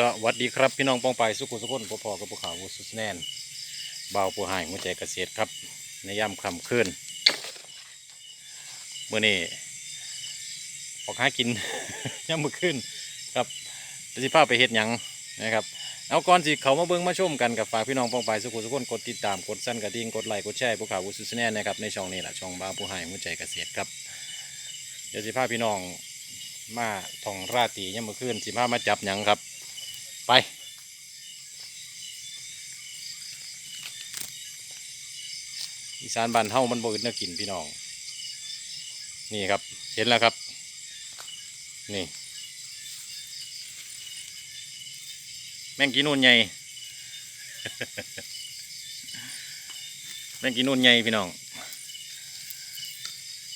สวัสดีครับพี่น้องป้องไปสุขุสุขนพ่อพ่อกับผู้ขาววุสุสแนนเบาวผู้หายหัวใจเกษตรครับ ในย่ำค่ำคืนเมื่อนี้ออกหากิน ย่ำมื่อคืนครับจะสิพาไปเฮ็ดหยังนะครับเอาก่อนสิเขามาเบิ่งมาชมกันกับฝากพี่น้องป้องไปสุขุสุขนกดติดตามกดสั้นกระดิ่งกดไลค์กดแชร์ผู้ขาววุสุสแนนนะครับในช่องนี้แหละช่องเบาวผู้หายหัวใจเกษตรครับเดี๋ยวสิพาพี่น้องมาท่องราตรีย่ำมื่อคืนสิพามาจับหยังครับ ไป อีสานบ้านเฮามันบ่อึดแน่ากินพี่น้อง นี่ครับ เห็นแล้วครับ นี่ แมงกีนูนใหญ่ แมงกีนูนใหญ่พี่น้อง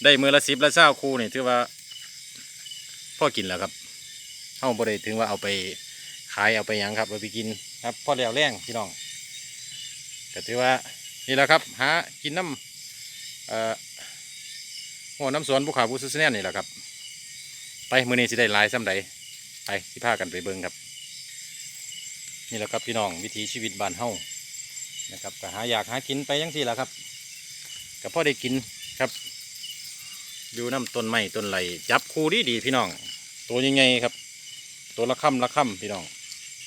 ได้มือละสิบละเศร้าคู่นี่ถือว่าพ่อกินแล้วครับเฮาบ่ได้ถึงว่าเอาไป ขายเอาไปยังครับเอาไปกินครับพ่อแล้วแรงพี่น้องก็ถือว่านี่แหละครับหากินน้ำเอ่อหัวน้ำสวนภูเขาภูซุสแนนนี่แหละครับ ไปมือนี้สิได้ลายซ้ำใดไปสิพากันไปเบิงครับ นี่แหละครับพี่น้องวิถีชีวิตบ้านเฮานะครับก็หาอยากหากินไปยังสี่แหละครับก็พอได้กินครับอยู่น้ำต้นไม้ต้นไหลจับคู่ดีดีพี่น้อง ตัวยังไงครับ ตัวละค่ำละค่ำพี่น้อง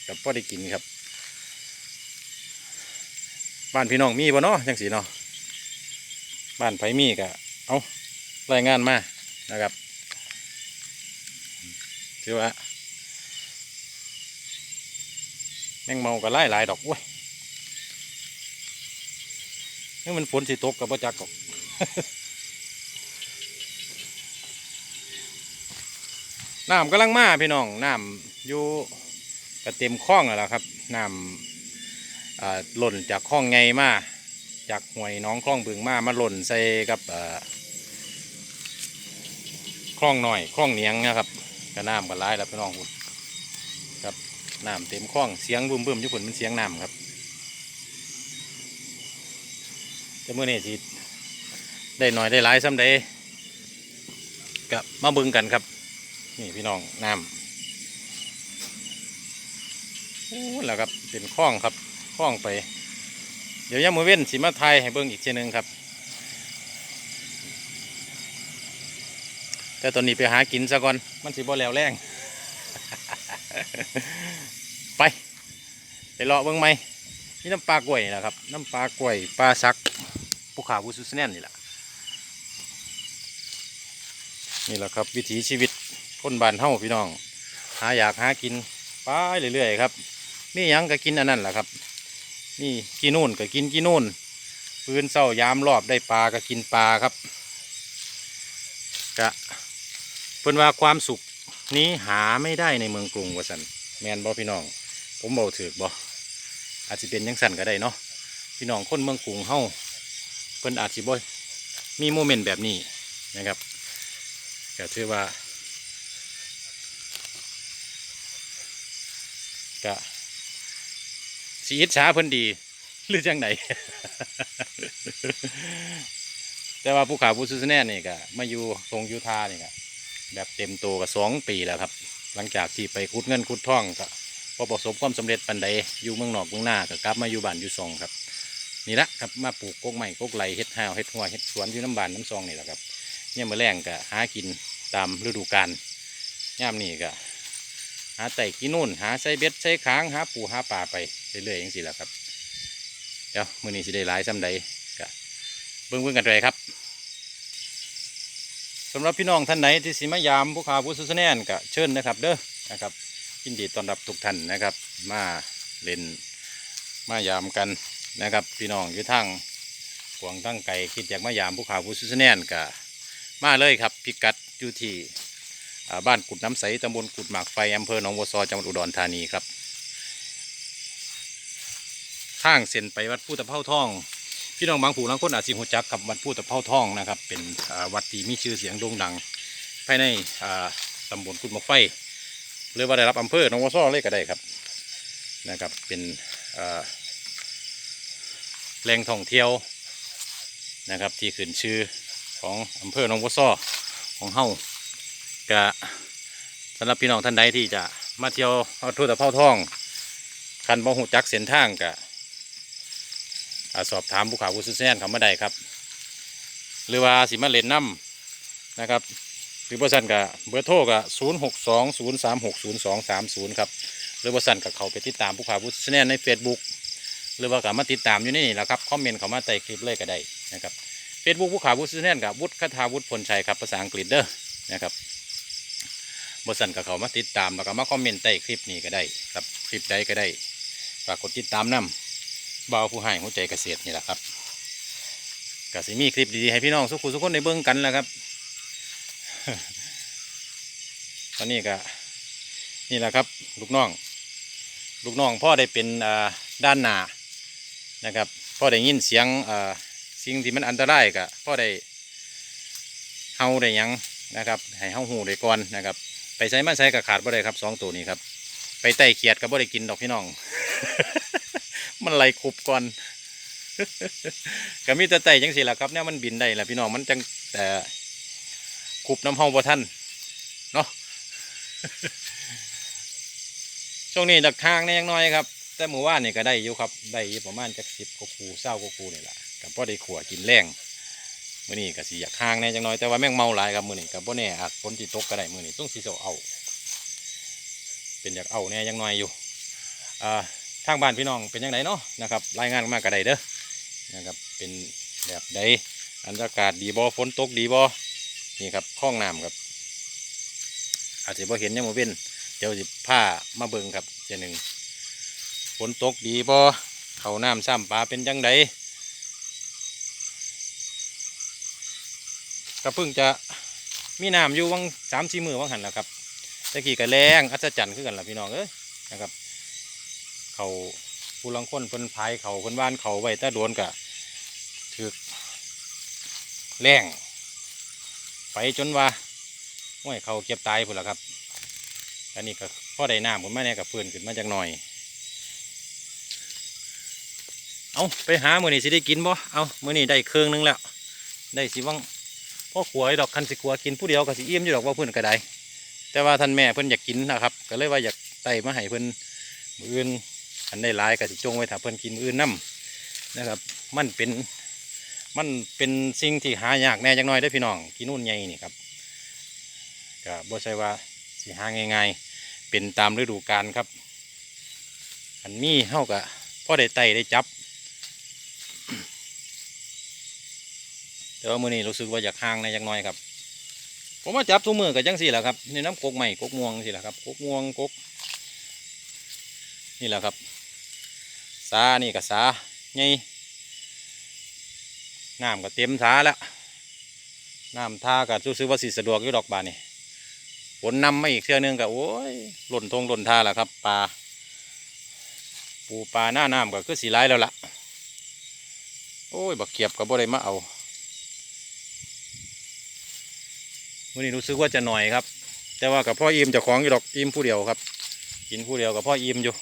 กับพ่อได้กินครับ บ้านพี่น้องมีบ่เนาะจังสีเนาะบ้านไผมีกะเอารายงานมานะครับถือว่าแมงเมาก็ไล่หลายดอกเว้ยนี่มันฝนสิตกกับบ่จักกอกน้ำกำลังมาพี่น้องน้ำอยู่ กระเต็มคลองแล้วล่ะครับน้ำหล่นจากคลองไงมาจากห้วยน้องคลองบึงมามาหล่นใส่กับคลองหน่อยคลองเนียงนะครับก็น้ำกันร้ายแล้วพี่น้องคุณครับน้ำเต็มคลองเสียงบึ้มบึ้มๆญี่ปุ่นมันเสียงน้ำครับแต่เมื่อนี้สิได้หน่อยได้หลายซ้ำได้กับมาบึงกันครับ นี่พี่น้องน้ำ โอ้แล้วครับเป็นคลองครับคลองไป เดี๋ยวย่ามมือเว้นสิมาไทยให้เบิ่งอีกเช่นหนึ่งครับ แต่ตอนนี้ไปหากินซะก่อนมันสิบ่แล้วแรงไปไปเลาะเบิ่งไหมนี่น้ำปลากล้วยนี่แหละครับ น้ำปลากล้วยปลาซักภูเขาวูซุสแนนนี่แหละนี่แหละครับวิถีชีวิตคนบ้านเฮาพี่น้อง หาอยากหากินไปเรื่อยๆครับ มีหยังก็กินอันนั้นแหละครับ นี่กินนู่นก็กินกินนู่นปืนเศร้ายามรอบได้ปลาก็กินปลาครับกะเพิ่นว่าความสุขนี้หาไม่ได้ในเมืองกรุงว่าสันแมนบอพี่น้อง ผมบอกถือบ่อาจจะเป็นยังสันก็ได้เนาะพี่น้องคนเมืองกรุงเฮาเพิ่นอาจสิบ่มีโมเมนต์แบบนี้นะครับก็ถือว่าก็ สีอิจฉาเพิ่นดี หรือจังไหนแต่ว่าภูเขาภูซูสแนนนี่ก็มาอยู่ทรงยูทานี่ก็แบบเต็มตัวก็สองปีแล้วครับ หลังจากที่ไปขุดเงินขุดทองก็พอประสบความสำเร็จปันใดอยู่เมืองนอกเมืองหน้าก็กลับมาอยู่บ้านอยู่ซองครับ นี่ละครับมาปลูกกกใหม่กกไหลเฮ็ดห้าวเฮ็ดหัวเฮ็ดสวนอยู่น้ำบานน้ำซองนี่แหละครับเนี่ยมาแรงก็หากินตามฤดูกาลย่ามนี่ก็ หาไต่กินนู่นหาใส่เบ็ดใส่ค้างหาปูหาปลาไปเรื่อยๆอย่างสิแหละครับเดี๋ยวมื้อนี้สิได้หลายซ้ำใดก็เบิ่งเบิ่งกันเลยครับสำหรับพี่น้องท่านไหนที่สิมายามผู้ขาผู้สุสแนนก็เชิญนะครับ เด้อนะครับยินดีต้อนรับทุกท่านนะครับ มาเล่นมายามกันนะครับ พี่น้องอยู่ทางหวงตั้งไก่คิดอยากมายามผู้ขาผู้สุสแนนก็มาเลยครับพิกัดอยู่ที่ บ้านกุดน้ำใสตำบลกุดหมากไฟอำเภอหนองบัวซอจังหวัดอุดรธานีครับทางเส้นไปวัดพุทธเผ่าทอง พี่น้องบางผู้บางคนอาจสิหูจักกับวัดพุทธเผ่าทองนะครับ เป็นวัดที่มีชื่อเสียงโด่งดัง ภายในอ่าตำบลกุดหมากไฟหรือว่าได้รับอำเภอหนองบัวซอเลยก็ได้ครับนะครับเป็นแหล่งท่องเที่ยวนะครับที่ขึ้นชื่อของอำเภอหนองบัวซอของเฮา ก็สำหรับพี่น้องท่านใดที่จะมาเที่ยวเอาทั่ตะเภาทอง คันบ่หูจักเส้นทางกะสอบถามผู้ข่าวผู้ซื้อแซนเขามาได้ครับ หรือว่าสิมาเล่นน้ำนะครับหรือบริษัทกับเบอร์โทรกับศูนย์หกสองศูนย์สามหกศูนย์สองสามศูนย์ครับหรือบริษัทกับเขาไปติดตามผู้ข่าวผู้ซื้อแซนใน Facebook หรือว่ากับมาติดตามอยู่นนี่แหละครับคอมเมนต์เขามาใต้คลิปเลยก็ได้นะครับเฟซบุ๊กผู้ข่าวผู้ซื้อแซนกับวุฒิคทาวุฒิพลชัยครับภาษาอังกฤษเด้อนะครับ บริษัทกับเขามาติดตามแล้วก็มาคอมเมนต์ใต้คลิปนี้ก็ได้ครับคลิปใดก็ได้ฝากกดติดตามนำเบาวผู้ให้หัวใจเกษตรนี่แหละครับกสิมีคลิปดีๆให้พี่น้องสุขุสุขคนในเบื้องกันแล้วครับ ตอนนี้ก็นี่แหละครับ ลูกน้อง ลูกน้องพ่อได้เป็นด้านหน้านะครับพ่อได้ยินเสียงสิ่งที่มันอันตรายก็พ่อได้เฮาได้ยังนะครับ ให้เฮาหูได้ก่อนนะครับ ไปใช้มาใช้กับขาดบ่ได้ครับสองตัวนี้ครับ ไปไต่เขียดกับบ่ได้กินดอกพี่น้อง มันไหลคุบก่อนก็มีแต่ไต่จังสิล่ะครับเนี่ยมันบินได้ล่ะพี่น้องมันจังแต่คุบน้ำเฮาบ่ทันเนาะช่วงนี้ดักทางเนี่ยยังน้อยครับ แต่หมู่ว่านนี่ก็ได้อยู่ครับ ได้ประมาณจักสิบกว่าคูเศร้ากว่าคูนี่แหละกับพ่อได้ขัวกินแรง มื้อนี้ก็สิอยากทางเนี่ยจังน้อยแต่ว่าแม่งเมาหลายครับมื้อนี้กับบ่แน่อาจฝนสิตกก็ได้มื้อนี้ต้องสิเสาเอา เป็นอยากเอาเนี่ยยังน้อยอยู่อ่าทางบ้านพี่น้องเป็นยังไงเนาะนะครับรายงานมากระไดเด้อนะครับเป็นแบบใดบรรยากาศดีบอฝนตกดีบอนี่ครับคลองน้ำครับ อาจจะบ่เห็นยังโมเป็นเดี๋ยวสิผ้ามาเบิ่งครับเจาหนึ่งฝนตกดีบอเขาน้ำซ้ำปลาเป็นจังได ก็เพิ่งจะมีน้ำอยู่วังสามสี่มือวังหันแล้วครับตะกี้ก็แรงอัศจรรย์คือกันล่ะพี่น้องเอ้ยนะครับ เขาผู้ลังคนเพิ่นพายเขาเพิ่นบ้านเขาไว้ต่โดนกะถึกแรงไปจนว่าห้วยเขาเก็บตายพุ่นละครับ อันนี้ก็พ่อได้น้ำผมมาเนี่ยกับเพื่อนขึ้นมาจากหน่อย เอาไปหามือนี่สิได้กินบ่ เอามือนี่ได้เครื่องนึงแล้ว ได้สิวัง พ่อขวยดอกคันสิขัวกินผู้เดียวก็สิเอี่ยมอยู่ดอกว่าเพื่อนก็ได้แต่ว่าท่านแม่เพิ่อนอยากกินนะครับก็เลยว่าอยากไต่มาให้เพิ่อนมืออื่นอันได้หลายก็สิจงไว้ถ้าเพิ่อนกินมืออื่นนํนะครับ มันเป็นมันเป็นสิ่งที่หายากแน่จังน้อยได้พี่น้องกินนู่นใหญ่นี่ครับก็บ่ใช่ว่าสิหาง่ายๆเป็นตามฤดูกาลครับ อันนี้เฮาก็พอได้ไต่ได้จับ แต่ว่ามือนี้รู้สึกว่าอยากห่างในจังน้อยครับ ผมมาจับทุกมือกับจังสี่แหละครับนี่น้ำกกใหม่กกม่วงสิแหละครับกกม่วงกกนี่แหละครับสานี่กับสาไงน้ำก็เต็มสาแล้วน้ำท่าก็รู้สึกว่าสิสะดวกอยู่ดอกบานนี่ฝนนำมาอีกเทื่อนึงก็โอ้ยหล่นทงหล่นท่าแหล้วครับปลาปูปลาหน้าน้ำก็คือสีไล่แล้วล่ะ โอ้ยบักเขียบก็บ่ได้มาเอา วันนี้รู้สึกว่าจะหน่อยครับ แต่ว่ากับพ่ออิ่มจะของอยู่ดอกอิ่มผู้เดียวครับ กินผู้เดียวกับพ่ออิ่มอยู่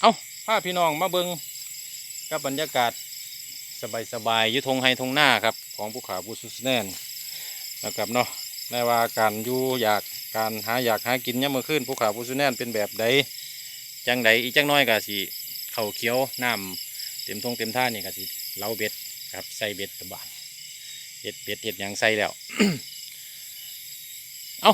เอาพาพี่น้องมาเบิงกับบรรยากาศสบายๆอยุทงไฮทงหน้าครับของภูเขาบูซุสแนนนะครับเนาะในว่าการอยู่อยากการหาอยากหากินเนี่ยมื่อคืนภูเขาบูซุสแนนเป็นแบบใดจังใดอีจังน้อยกะสิเข่าเขียวน้ำเต็มทงเต็มท่านี่กะสิเล้าเบ็ดครับใส่เบ็ดตะบาน ห็ดเป็ดเห็ดยังใส่แล้ว เอา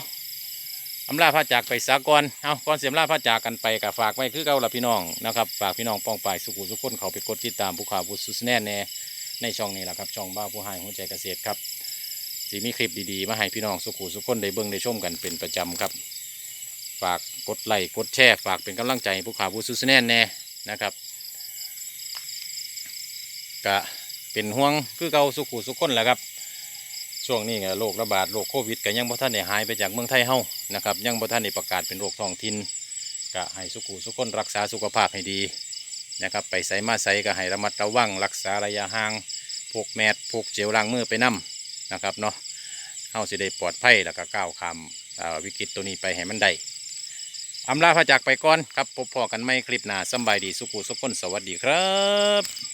อำลาพระจากไปสากรเอาก่อนเสียมลาพระจากกันไปกับฝากไว้คือเก่าละพี่น้องนะครับ ฝากพี่น้องป้องปายสุขุสุขคนเขาไปกดติดตามผู้ข่าวผู้สุสแน่แน่ในช่องนี้แหละครับ ช่องบ้าผู้ให้หัวใจเกษตรครับสีมีคลิปดีๆ มาให้พี่น้องสุขุสุขคนได้เบิ่งได้ชมกันเป็นประจำครับ ฝากกดไลค์กดแชร์ฝากเป็นกำลังใจผู้ข่าวผู้สุสแน่แน่นะครับก็เป็นห่วงคือเก่าสุขุสุขคนแหละครับ ช่วงนี้ไงโรคระบาดโรคโควิดก็ยังบ่ท่านได้หายไปจากเมืองไทยเฮานะครับยังบ่ท่านได้ประกาศเป็นโรคท้องถิ่นก็ให้สุขุสุขคนรักษาสุขภาพให้ดีนะครับไปใส่มาใส่ก็ให้ระมัดระวังรักษาระยะห่างพกแมสพกเจลล้างมือไปนํนะครับเนาะเฮาสิได้ปลอดภัยแล้วก็ก้าวข้ามวิกฤตตัวนี้ไปให้มันได้อำลาพระจากไปก่อนครับพบพอกันไม่คลิปหน้าสบายดีสุขุสุขคนสวัสดีครับ